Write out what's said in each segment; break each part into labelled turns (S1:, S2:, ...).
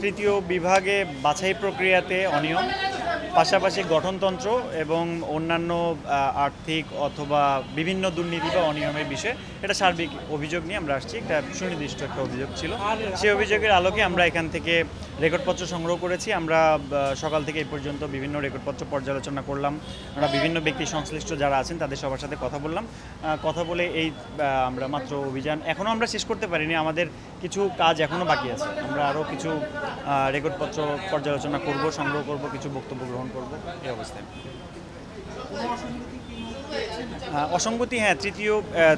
S1: তৃতীয় বিভাগে বাছাই প্রক্রিয়াতে অনিয়ম। পাশাপাশি গঠনতন্ত্র এবং অন্যান্য আর্থিক অথবা বিভিন্ন দুর্নীতি বা অনিয়মের বিষয়ে এটা সার্বিক অভিযোগ নিয়ে আমরা আসছি। একটা সুনির্দিষ্ট একটা অভিযোগ ছিল। সেই অভিযোগের আলোকে আমরা এখান থেকে রেকর্ডপত্র সংগ্রহ করেছি। আমরা সকাল থেকে এই পর্যন্ত বিভিন্ন রেকর্ডপত্র পর্যালোচনা করলাম। আমরা বিভিন্ন ব্যক্তি সংশ্লিষ্ট যারা আছেন তাদের সবার সাথে কথা বললাম। কথা বলে এই আমরা মাত্র অভিযান এখনও আমরা শেষ করতে পারিনি। আমাদের কিছু কাজ এখনও বাকি আছে। আমরা আরও কিছু রেকর্ডপত্র পর্যালোচনা করব, সংগ্রহ করব, কিছু বক্তব্য গ্রহণ করব? এই অবস্থায়। অসঙ্গতি হ্যাঁ তৃতীয়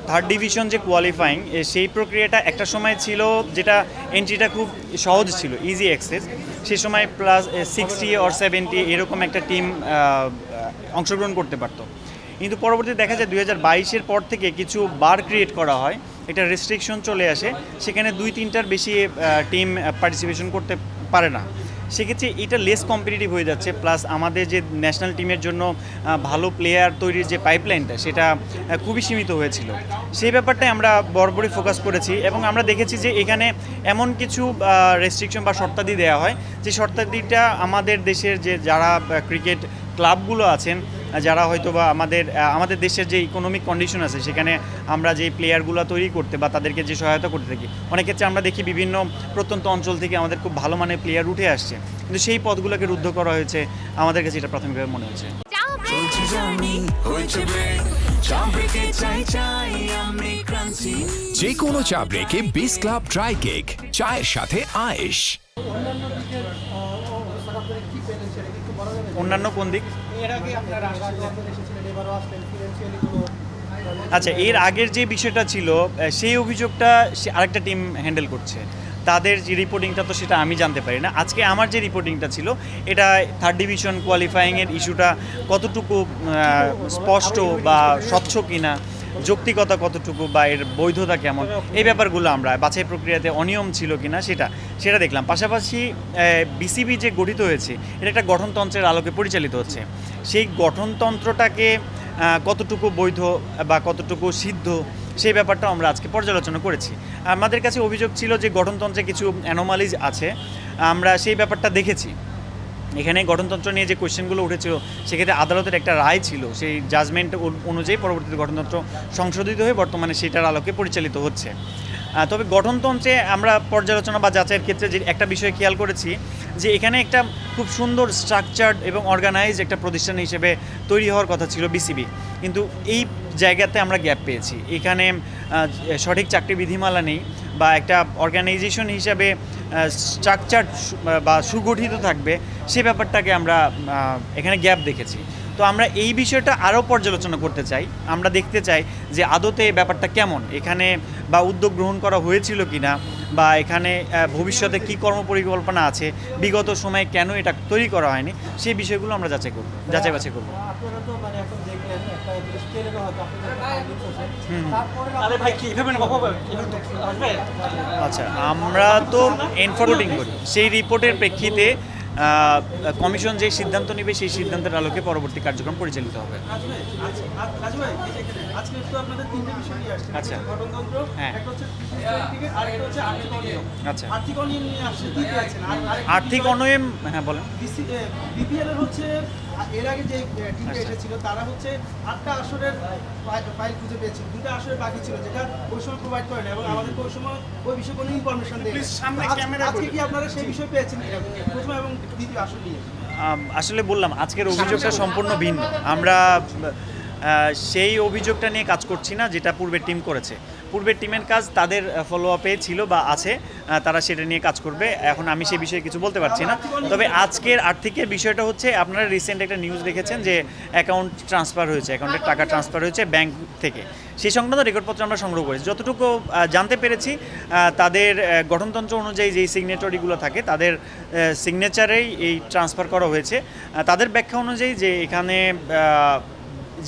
S1: থার্ড ডিভিশন যে কোয়ালিফাইং সেই প্রক্রিয়াটা একটা সময় ছিল যেটা এন্ট্রিটা খুব সহজ ছিল ইজি অ্যাক্সেস সেই সময় প্লাস সিক্সটি অর সেভেন্টি এরকম একটা টিম অংশগ্রহণ করতে পারতো। কিন্তু পরবর্তী দেখা যায় দুই হাজার বাইশের পর থেকে কিছু বার ক্রিয়েট করা হয়, একটা রেস্ট্রিকশন চলে আসে, সেখানে দুই তিনটার বেশি টিম পার্টিসিপেশন করতে পারে না। সেক্ষেত্রে এটা লেস কম্পিটিটিভ হয়ে যাচ্ছে প্লাস আমাদের যে ন্যাশনাল টিমের জন্য ভালো প্লেয়ার তৈরির যে পাইপলাইনটা সেটা খুবই সীমিত হয়েছিল। সেই ব্যাপারটাই আমরা বরাবরই ফোকাস করেছি এবং আমরা দেখেছি যে এখানে এমন কিছু রেস্ট্রিকশন বা শর্তাদি দেওয়া হয়। যে শর্তাদিটা আমাদের দেশের যে যারা ক্রিকেট ক্লাবগুলো আছেন যারা হয়তো বা আমাদের আহ, আমাদের দেশের যে ইকোনমিক কন্ডিশন আছে সেখানে আমরা যে প্লেয়ারগুলো তৈরি করতে বা তাদেরকে যে সহায়তা করতে থাকি অনেক ক্ষেত্রে আমরা দেখি বিভিন্ন প্রত্যন্ত অঞ্চল থেকে আমাদের খুব ভালো মানের প্লেয়ার উঠে আসছে। কিন্তু সেই পদগুলোকে রুদ্ধ করা হয়েছে আমাদের কাছে এটা প্রাথমিকভাবে মনে হয়েছে
S2: যে কোনো চা ব্রেকে বিস ক্লাব ড্রাই কেক চায়ের সাথে আয়েশ।
S1: অন্যান্য কোন দিক? আচ্ছা এর আগের যে বিষয়টা ছিল সেই অভিযোগটা আরেকটা টিম হ্যান্ডেল করছে। তাদের যে রিপোর্টিংটা তো সেটা আমি জানতে পারি না। আজকে আমার যে রিপোর্টিংটা ছিল, এটা থার্ড ডিভিশন কোয়ালিফাইংয়ের ইস্যুটা কতটুকু স্পষ্ট বা স্বচ্ছ কিনা? যৌক্তিকতা কতটুকু বা এর বৈধতা কেমন? এই ব্যাপারগুলো আমরা বাছাই প্রক্রিয়াতে অনিয়ম ছিল কিনা সেটা সেটা দেখলাম। পাশাপাশি বিসিবি যে গঠিত হয়েছে, এটা একটা গঠনতন্ত্রের আলোকে পরিচালিত হচ্ছে। সেই গঠনতন্ত্রটাকে কতটুকু বৈধ বা কতটুকু সিদ্ধ, সেই ব্যাপারটা আমরা আজকে পর্যালোচনা করেছি। আমাদের কাছে অভিযোগ ছিল যে গঠনতন্ত্রে কিছু অ্যানোমালিজ আছে। আমরা সেই ব্যাপারটা দেখেছি। এখানে গঠনতন্ত্র নিয়ে যে কোয়েশ্চেনগুলো উঠেছিল, সেক্ষেত্রে আদালতের একটা রায় ছিল। সেই জাজমেন্ট অনুযায়ী পরবর্তীতে গঠনতন্ত্র সংশোধিত হয়ে বর্তমানে সেটার আলোকে পরিচালিত হচ্ছে। তবে গঠনতন্ত্রে আমরা পর্যালোচনা বা যাচাইয়ের ক্ষেত্রে যে একটা বিষয় খেয়াল করেছি, যে এখানে একটা খুব সুন্দর স্ট্রাকচার্ড এবং অর্গানাইজ একটা প্রতিষ্ঠান হিসেবে তৈরি হওয়ার কথা ছিল বিসিবি কিন্তু এই জায়গাতে আমরা গ্যাপ পেয়েছি। এখানে সঠিক চাকরি বিধিমালা নেই বা একটা অর্গানাইজেশন হিসাবে স্ট্রাকচার বা সুগঠিত থাকবে, সে ব্যাপারটাকে আমরা এখানে গ্যাপ দেখেছি। তো আমরা এই বিষয়টা আরও পর্যালোচনা করতে চাই। আমরা দেখতে চাই যে আদতে ব্যাপারটা কেমন, এখানে বা উদ্যোগ গ্রহণ করা হয়েছিল কি না বা এখানে ভবিষ্যতে কী কর্মপরিকল্পনা আছে, বিগত সময়ে কেন এটা তৈরি করা হয়নি, সেই বিষয়গুলো আমরা যাচাই করব যাচাই বাছাই করব।
S3: আপনারা তো মানে এখন
S1: আচ্ছা আমরা তো এনফোর্ডিং করি সেই রিপোর্টের প্রেক্ষিতে কমিশন যে সিদ্ধান্ত নেবে, সেই সিদ্ধান্তের আলোকে পরবর্তী কার্যক্রম পরিচালিত হবে আচ্ছা। আচ্ছা।
S4: আর্থিক অনয়ম
S1: হ্যাঁ বলেন
S4: বিপিএল হচ্ছে এর আগে যে টিমটা
S1: আচ্ছা।
S4: এসেছিল তারা হচ্ছে আটটা আসরের ফাইল খুঁজে পেয়েছিল দুটো আসরের বাকি ছিল যেটা ওই সময় প্রোভাইড এবং আমাদেরকে ওই সময় ওই বিষয়ে কোনো ইনফরমেশন দেয়
S1: সামনে ক্যামেরা
S4: আজকে কি আপনারা সেই বিষয় পেয়েছেন? প্রথম এবং দ্বিতীয় আসর নিয়ে?
S1: আসলে বললাম আজকের অভিযোগটা সম্পূর্ণ ভিন্ন। আমরা সেই অভিযোগটা নিয়ে কাজ করছি না যেটা পূর্বের টিম করেছে। পূর্বের টিমের কাজ তাদের ফলো আপে ছিল বা আছে তারা সেটা নিয়ে কাজ করবে। এখন আমি সেই বিষয়ে কিছু বলতে পারছি না। তবে আজকের আর্থিকের বিষয়টা হচ্ছে, আপনারা রিসেন্ট একটা নিউজ দেখেছেন যে অ্যাকাউন্ট ট্রান্সফার হয়েছে অ্যাকাউন্টের টাকা ট্রান্সফার হয়েছে ব্যাংক থেকে। সেই সংক্রান্ত রেকর্ডপত্র আমরা সংগ্রহ করেছি। যতটুকু জানতে পেরেছি তাদের গঠনতন্ত্র অনুযায়ী যেই সিগনেটরিগুলো থাকে, তাদের সিগনেচারেই এই ট্রান্সফার করা হয়েছে। তাদের ব্যাখ্যা অনুযায়ী যে এখানে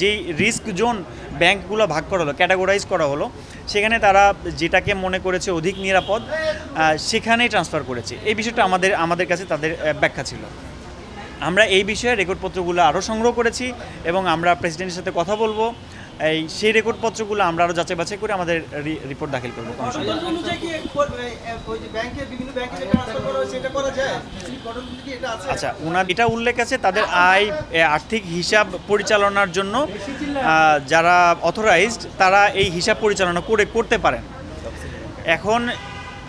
S1: যেই রিস্ক জোন ব্যাংকগুলো ভাগ করা হলো ক্যাটাগোরাইজ করা হলো। সেখানে তারা যেটাকে মনে করেছে অধিক নিরাপদ সেখানেই ট্রান্সফার করেছে। এই বিষয়টা আমাদের আমাদের কাছে তাদের ব্যাখ্যা ছিল। আমরা এই বিষয়ে রেকর্ডপত্রগুলো আরও সংগ্রহ করেছি এবং আমরা প্রেসিডেন্টের সাথে কথা বলব। এই সেই রেকর্ডপত্রগুলো আমরা আরও যাচাই বাছাই করে আমাদের রিপোর্ট দাখিল করব আচ্ছা ওনার এটা উল্লেখ আছে তাদের আয় আর্থিক হিসাব পরিচালনার জন্য যারা অথরাইজড তারা এই হিসাব পরিচালনা করে করতে পারেন। এখন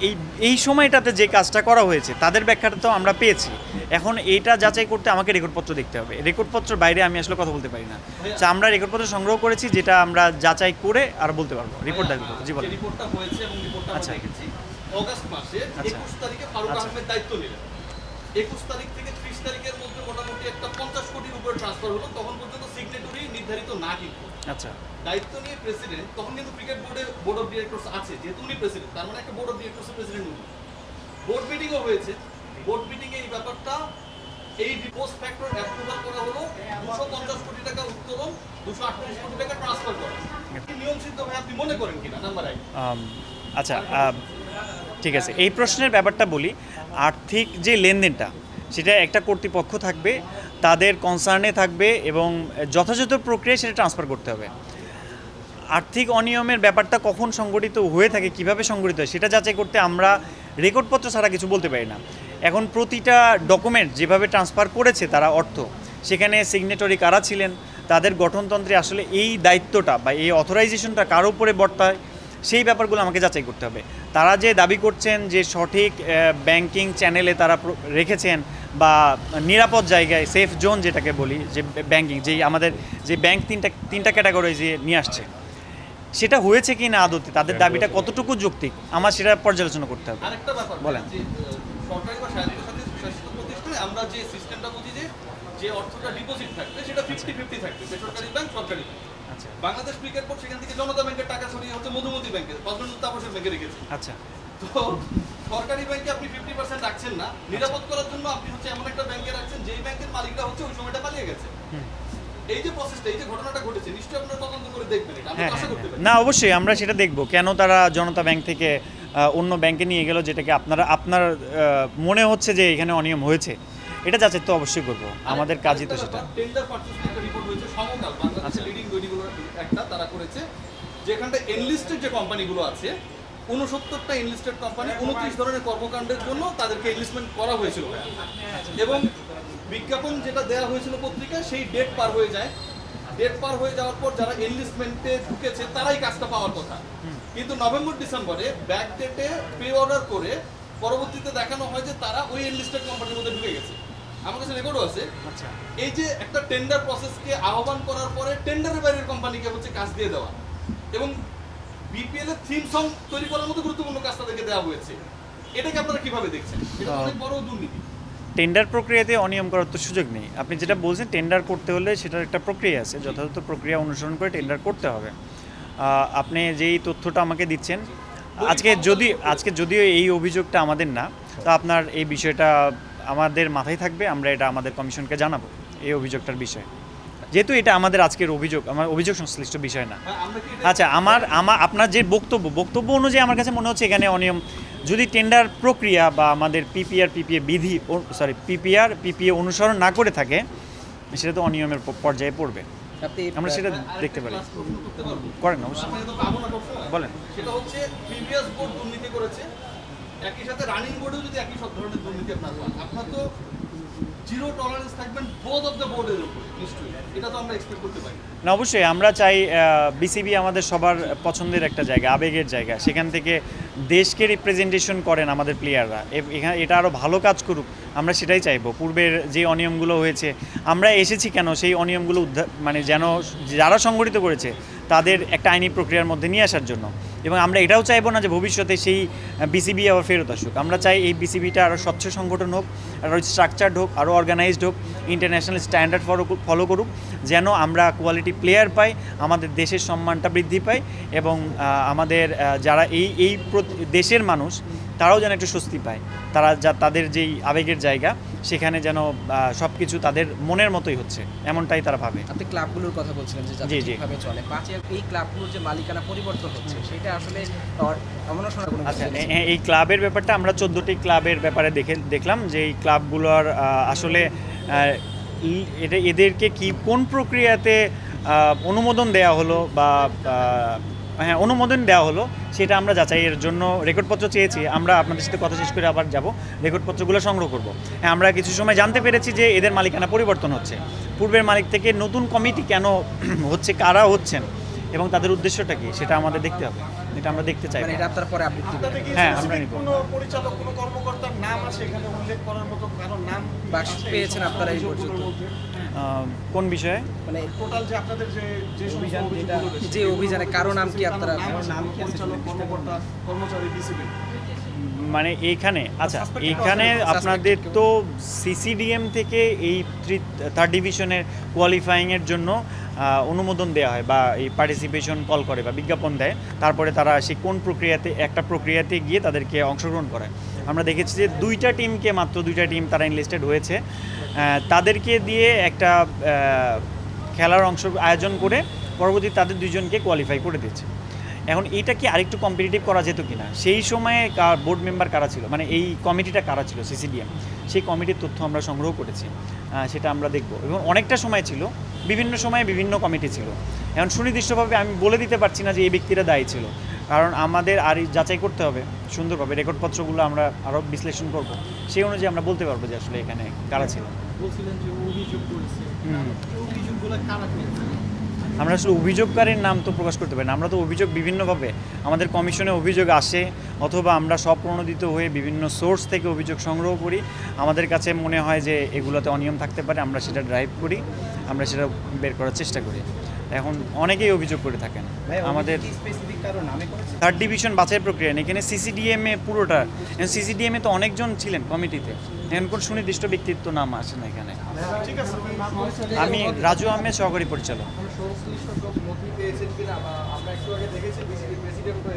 S1: এই এই সময়টাতে যে কাজটা করা হয়েছে তাদের ব্যাখ্যাটা তো আমরা পেয়েছি। এখন এইটা যাচাই করতে আমাকে রেকর্ডপত্র দেখতে হবে। রেকর্ডপত্রের বাইরে আমি আসলে কথা বলতে পারি না। তো আমরা রেকর্ডপত্র সংগ্রহ করেছি যেটা আমরা যাচাই করে আর বলতে পারব। রিপোর্ট দাখিল করব। জি বলেন। আচ্ছা। আচ্ছা। আচ্ছা।
S5: একুশ তারিখ থেকে ত্রিশ তারিখের মধ্যে মোটামুটি একটা পঞ্চাশ কোটির উপরে ট্রান্সফার হলো তখন পর্যন্ত সিগনেটরি নির্ধারিত না কিন্তু।
S1: আচ্ছা।
S5: দায়িত্ব নিয়ে প্রেসিডেন্ট তখন কিন্তু ক্রিকেট বোর্ডে বোর্ড অফ ডিরেক্টরস আছে যেহেতু উনি প্রেসিডেন্ট তার মানে একটা বোর্ড অফ ডিরেক্টরস প্রেসিডেন্ট উনি। বোর্ড মিটিংও হয়েছে। বোর্ড মিটিং এই ব্যাপারটা এই পোস্ট ফ্যাক্টর অ্যাপ্রুভাল করা হলো দুশো পঞ্চাশ কোটি টাকা উত্তোলন দুশো আটত্রিশ কোটি টাকা ট্রান্সফার করা। নিয়ম সিদ্ধ ভাই আপনি মনে করেন কিনা? নাম্বার এক।
S1: আচ্ছা ঠিক আছে। এই প্রশ্নের ব্যাপারটা বলি আর্থিক যে লেনদেনটা সেটা একটা কর্তৃপক্ষ থাকবে তাদের কনসার্নে থাকবে এবং যথাযথ প্রক্রিয়ায় সেটা ট্রান্সফার করতে হবে। আর্থিক অনিয়মের ব্যাপারটা কখন সংগঠিত হয়ে থাকে, কীভাবে সংগঠিত হয়, সেটা যাচাই করতে আমরা রেকর্ডপত্র ছাড়া কিছু বলতে পারি না। এখন প্রতিটা ডকুমেন্ট যেভাবে ট্রান্সফার করেছে তারা অর্থ, সেখানে সিগনেটরি কারা ছিলেন, তাদের গঠনতন্ত্রে আসলে এই দায়িত্বটা বা এই অথরাইজেশনটা কার উপরে বর্তায়, সেই ব্যাপারগুলো আমাকে যাচাই করতে হবে। তারা যে দাবি করছেন যে সঠিক ব্যাংকিং চ্যানেলে তারা প্র- রেখেছেন বা নিরাপদ জায়গায় সেফ জোন যেটাকে বলি যে ব্যাংকিং যেই আমাদের যে ব্যাংক তিনটা তিনটা ক্যাটাগরি যে নিয়ে আসছে সেটা হয়েছে কি না আদতে তাদের দাবিটা কতটুকু যৌক্তিক আমার সেটা পর্যালোচনা করতে হবে। বলেন।
S5: যে আহ, সরকারি বা স্বায়ত্তশাসিত শাসিত প্রতিষ্ঠানে আমরা যে সিস্টেমটা বুঝি যে যে অর্থটা ডিপোজিট থাকবে সেটা ফিফটি ফিফটি থাকবে বেসরকারি ব্যাংক সরকারি ব্যাংক
S1: আচ্ছা
S5: বাংলাদেশ ক্রিকেট বোর্ড সেখান থেকে জনতা ব্যাংকের টাকা সরিয়ে হচ্ছে মধুমতি ব্যাংকে তাপসের ব্যাংকে রেখেছে।
S1: আচ্ছা।
S5: তো সরকারি ব্যাংকে আপনি ফিফটি পার্সেন্ট রাখছেন না নিরাপদ করার জন্য আপনি হচ্ছে এমন একটা ব্যাংকে রাখছেন যেই ব্যাংকের মালিকরা হচ্ছে ওই সময়টা পালিয়ে গেছে। এই যে প্রসেসটা এই যে ঘটনাটা ঘটেছে নিশ্চয়ই আপনারা তদন্ত করে দেখবেন এটা। আমি
S1: হ্যাঁ
S5: আশা
S1: হ্যাঁ,
S5: করতে
S1: হ্যাঁ।
S5: পারি।
S1: না অবশ্যই আমরা সেটা দেখব। কেন তারা জনতা ব্যাংক থেকে অন্য ব্যাংকে নিয়ে গেল যেটাকে আপনারা আপনার মনে হচ্ছে যে এখানে অনিয়ম হয়েছে? এটা যাচাই তো অবশ্যই করব। আমাদের কাজই তো সেটা।
S5: টেন্ডার পারচেজ রিপোর্ট হয়েছে সমকাল বাংলাদেশের
S1: আচ্ছা।
S5: একটা তারা করেছে যেখানটা এনলিস্টেড যে কোম্পানিগুলো আছে উনসত্তরটা এনলিস্টেড কোম্পানি উনত্রিশ ধরনের কর্মকাণ্ডের জন্য তাদেরকে এনলিস্টমেন্ট করা হয়েছিল। এবং বিজ্ঞাপন যেটা দেওয়া হয়েছিল পত্রিকায় সেই ডেট পার হয়ে যায়। ডেট পার হয়ে যাওয়ার পর যারা এনলিস্টমেন্টে ঢুকেছে তারাই কাজটা পাওয়ার কথা। কিন্তু নভেম্বর ডিসেম্বরে ব্যাক ডেটে পে অর্ডার করে পরবর্তীতে দেখানো হয় যে তারা ওই এনলিস্টেড কোম্পানির মধ্যে ঢুকে গেছে। আমার কাছে রেকর্ডও আছে।
S1: আচ্ছা।
S5: এই যে একটা টেন্ডার প্রসেসকে আহ্বান করার পরে টেন্ডারের বাইরের কোম্পানিকে হচ্ছে কাজ দিয়ে দেওয়া। এবং বিপিএল এর থিম সং তৈরি করার মতো গুরুত্বপূর্ণ কাজ তাদেরকে দেওয়া হয়েছে। এটাকে আপনারা কীভাবে দেখছেন? এটা অনেক বড় দুর্নীতি।
S1: টেন্ডার প্রক্রিয়াতে অনিয়ম করার তো সুযোগ নেই। আপনি যেটা বলছেন টেন্ডার করতে হলে সেটার একটা প্রক্রিয়া আছে। যথাযথ প্রক্রিয়া অনুসরণ করে টেন্ডার করতে হবে। আহ, আপনি যেই তথ্যটা আমাকে দিচ্ছেন আজকে যদি আজকে যদিও এই অভিযোগটা আমাদের না তা আপনার এই বিষয়টা আমাদের মাথায় থাকবে আমরা এটা আমাদের কমিশনকে জানাব এই অভিযোগটার বিষয়ে যেহেতু এটা আমাদের আজকের অভিযোগ আমার অভিযোগ সংশ্লিষ্ট বিষয় না আচ্ছা আমার আমার আপনার যে বক্তব্য বক্তব্য অনুযায়ী আমার কাছে মনে হচ্ছে এখানে অনিয়ম যদি টেন্ডার প্রক্রিয়া বা আমাদের পিপিআর পিপিএ বিধি সরি পিপিআর পিপিএ অনুসরণ না করে থাকে সেটা তো অনিয়মের পর্যায়ে পড়বে আমরা সেটা দেখতে পারি? করেন অবশ্যই। বলেন।
S5: সেটা হচ্ছে প্রিভিয়াস বোর্ড দুর্নীতি করেছে একই সাথে রানিং বোর্ডেও যদি একই সব ধরনের দুর্নীতি আপনার পান আপনার তো জিরো টলারেন্স থাকবেন বোথ অফ দ্য বোর্ডের উপরে, নিশ্চয়ই। এটা তো আমরা এক্সপেক্ট করতে পারি।
S1: না, অবশ্যই, আমরা চাই বিসিবি আমাদের সবার পছন্দের একটা জায়গা, আবেগের জায়গা। সেখান থেকে দেশকে রিপ্রেজেন্টেশন করেন আমাদের প্লেয়াররা এখানে এটা আরও ভালো কাজ করুক, আমরা সেটাই চাইব। পূর্বের যে অনিয়মগুলো হয়েছে, আমরা এসেছি কেন, সেই অনিয়মগুলো উদ্ধার মানে যেন, যারা সংগঠিত করেছে, তাদের একটা আইনি প্রক্রিয়ার মধ্যে নিয়ে আসার জন্য। এবং আমরা এটাও চাইব না যে ভবিষ্যতে সেই বিসিবি আবার ফেরত আসুক। আমরা চাই এই বিসিবিটা আরও স্বচ্ছ সংগঠন হোক আরও স্ট্রাকচার্ড হোক আরও অর্গানাইজড হোক ইন্টারন্যাশনাল স্ট্যান্ডার্ড ফলো করুক যেন আমরা কোয়ালিটি প্লেয়ার পাই আমাদের দেশের সম্মানটা বৃদ্ধি পাই এবং আমাদের যারা এই এই দেশের মানুষ তারাও যেন একটু স্বস্তি পায়। তারা যা তাদের যেই আবেগের জায়গা সেখানে যেন সব কিছু তাদের মনের মতোই হচ্ছে এমনটাই তারা ভাবে।
S6: আপনি ক্লাবগুলোর কথা বলছিলেন যে
S1: জি, জি।
S6: চলে। পাঁচে এই ক্লাবগুলোর যে মালিকানা পরিবর্তন হচ্ছে সেটা আসলে এমনও শোনা
S1: আচ্ছা এই ক্লাবের ব্যাপারটা আমরা চোদ্দোটি ক্লাবের ব্যাপারে দেখে দেখলাম যে এই ক্লাবগুলোর আসলে এটা এদেরকে কি কোন প্রক্রিয়াতে অনুমোদন দেওয়া হলো বা হ্যাঁ অনুমোদন দেওয়া হলো সেটা আমরা যাচাইয়ের জন্য রেকর্ডপত্র চেয়েছি। আমরা আপনাদের সাথে কথা শেষ করে আবার যাব রেকর্ডপত্রগুলো সংগ্রহ করব। হ্যাঁ আমরা কিছু সময় জানতে পেরেছি যে এদের মালিকানা পরিবর্তন হচ্ছে। পূর্বের মালিক থেকে নতুন কমিটি কেন হচ্ছে কারা হচ্ছেন এবং তাদের উদ্দেশ্যটা কি সেটা আমাদের দেখতে হবে। এটা আমরা দেখতে চাই।
S6: মানে এটা আপনার পরে
S1: হ্যাঁ, আমরা নিব।
S4: কোনো পরিচালক কোনো কর্মকর্তার নাম আছে এখানে উল্লেখ করার মতো কারও নাম
S6: বা
S4: আছে
S6: পেয়েছেন আপনারা এই পর্যন্ত?
S1: কোন বিষয়ে?
S6: মানে
S4: টোটাল যে আপনাদের যে যে অভিযান
S6: যে অভিযানে কারও নাম কি আপনারা-
S4: নাম কি পরিচালক কর্মকর্তা কর্মচারী ডিসিপ্লিন
S1: মানে এইখানে আচ্ছা এইখানে আপনাদের তো সিসিডিএম থেকে এই থার্ড ডিভিশনের কোয়ালিফাইংয়ের জন্য অনুমোদন দেওয়া হয় বা এই পার্টিসিপেশন কল করে বা বিজ্ঞাপন দেয়। তারপরে তারা সেই কোন প্রক্রিয়াতে একটা প্রক্রিয়াতে গিয়ে তাদেরকে অংশগ্রহণ করে। আমরা দেখেছি যে দুইটা টিমকে মাত্র দুইটা টিম তারা ইনলিস্টেড হয়েছে। তাদেরকে দিয়ে একটা খেলার অংশ আয়োজন করে পরবর্তী তাদের দুজনকে কোয়ালিফাই করে দিয়েছে এখন এইটা কি আরেকটু কম্পিটিটিভ করা যেত কিনা? সেই সময়ে বোর্ড মেম্বার কারা ছিল? মানে এই কমিটিটা কারা ছিল? সিসিডিএম সেই কমিটির তথ্য আমরা সংগ্রহ করেছি। সেটা আমরা দেখব। এবং অনেকটা সময় ছিল। বিভিন্ন সময়ে বিভিন্ন কমিটি ছিল। এখন সুনির্দিষ্টভাবে আমি বলে দিতে পারছি না যে এই ব্যক্তিরা দায়ী ছিল। কারণ আমাদের আর যাচাই করতে হবে সুন্দরভাবে রেকর্ডপত্রগুলো আমরা আরও বিশ্লেষণ করব। সেই অনুযায়ী আমরা বলতে পারব যে আসলে এখানে কারা ছিল।
S4: বলছিলেন যে অভিযোগ করেছে। অভিযোগগুলো কারা করেছে?
S1: আমরা আসলে অভিযোগকারীর নাম তো প্রকাশ করতে পারি না। আমরা তো অভিযোগ বিভিন্নভাবে, আমাদের কমিশনে অভিযোগ আসে, অথবা আমরা স্বপ্রণোদিত হয়ে বিভিন্ন সোর্স থেকে অভিযোগ সংগ্রহ করি। আমাদের কাছে মনে হয় যে এগুলোতে অনিয়ম থাকতে পারে, আমরা সেটা ড্রাইভ করি, আমরা সেটা বের করার চেষ্টা করি। এখন অনেকেই অভিযোগ করে থাকেন। আমাদের থার্ড ডিভিশন বাছাই প্রক্রিয়া নেই এখানে সিসিডিএমএ পুরোটা সিসিডিএমে তো অনেকজন ছিলেন কমিটিতে। এখন কোন সুনির্দিষ্ট ব্যক্তিত্ব নাম আসে না এখানে। আমি রাজু আহমেদ সহকারী পরিচালক।
S3: আমরা একটু আগে দেখেছি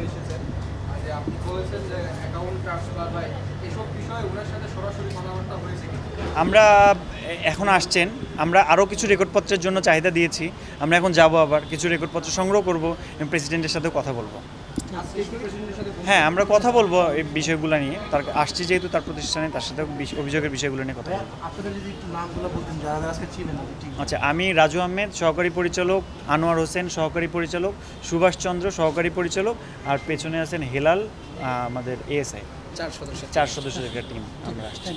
S3: এসেছেন।
S1: আমরা এখন আসছেন। আমরা আরও কিছু রেকর্ডপত্রের জন্য চাহিদা দিয়েছি। আমরা এখন যাব আবার। কিছু রেকর্ডপত্র সংগ্রহ করব এবং প্রেসিডেন্টের সাথেও কথা বলব। হ্যাঁ আমরা কথা বলব এই বিষয়গুলো নিয়ে। তার আসছি যেহেতু তার প্রতিষ্ঠানে তার সাথে অভিযোগের বিষয়গুলো নিয়ে কথা বলব।
S4: আপনারা যদি একটু নামগুলো বলতেন যারা যারা আজকে ছিলেন ঠিক
S1: আচ্ছা আমি রাজু আহমেদ সহকারী পরিচালক আনোয়ার হোসেন সহকারী পরিচালক সুভাষচন্দ্র সহকারী পরিচালক আর পেছনে আছেন হেলাল আমাদের এএসআই
S6: চার সদস্য।
S1: চার সদস্যের একটা টিম আমরা আসছি